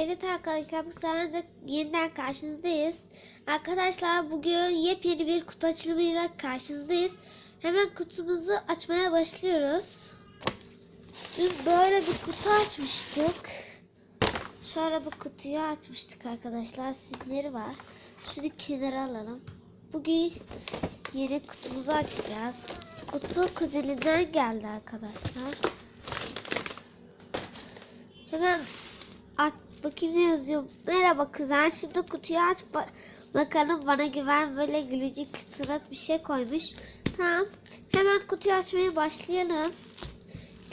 Evet arkadaşlar bu sene de yeniden karşınızdayız. Arkadaşlar bugün yepyeni bir kutu açılımıyla karşınızdayız. Hemen kutumuzu açmaya başlıyoruz. Dün böyle bir kutu açmıştık. Şöyle bu kutuyu açmıştık arkadaşlar. Simleri var. Şunu kenara alalım. Bugün yeni kutumuzu açacağız. Kutu kuzeninden geldi arkadaşlar. Hemen aç bakayım ne yazıyor. Merhaba kızlar. Şimdi kutuyu aç ba- bakalım bana güven böyle gülücük surat bir şey koymuş. Tamam. Hemen kutuyu açmaya başlayalım.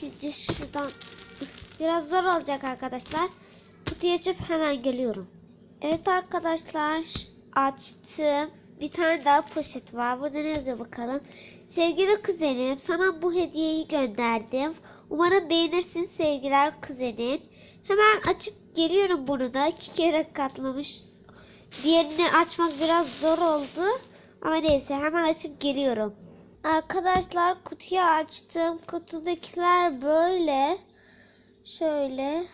Önce şuradan biraz zor olacak arkadaşlar. Kutuyu açıp hemen geliyorum. Evet arkadaşlar açtım. Bir tane daha poşet var. Burada ne yazıyor bakalım. Sevgili kuzenim sana bu hediyeyi gönderdim. Umarım beğenirsin sevgiler kuzenin. Hemen açıp geliyorum bunu da. iki kere katlamış. Diğerini açmak biraz zor oldu. Ama neyse hemen açıp geliyorum. Arkadaşlar kutuyu açtım. Kutudakiler böyle. Şöyle.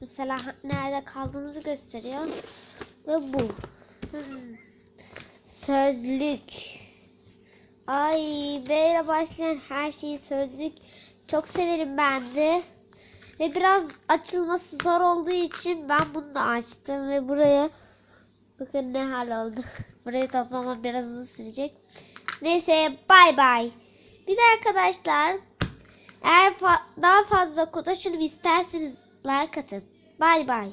Mesela nerede kaldığımızı gösteriyor. Ve bu. Hmm. Sözlük. Ay B ile başlayan her şeyi sözlük. Çok severim ben de. Ve biraz açılması zor olduğu için ben bunu da açtım ve buraya bakın ne hal oldu. Burayı toplamam biraz uzun sürecek. Neyse bay bay. Bir de arkadaşlar eğer fa- daha fazla kod açılım isterseniz like atın. Bay bay.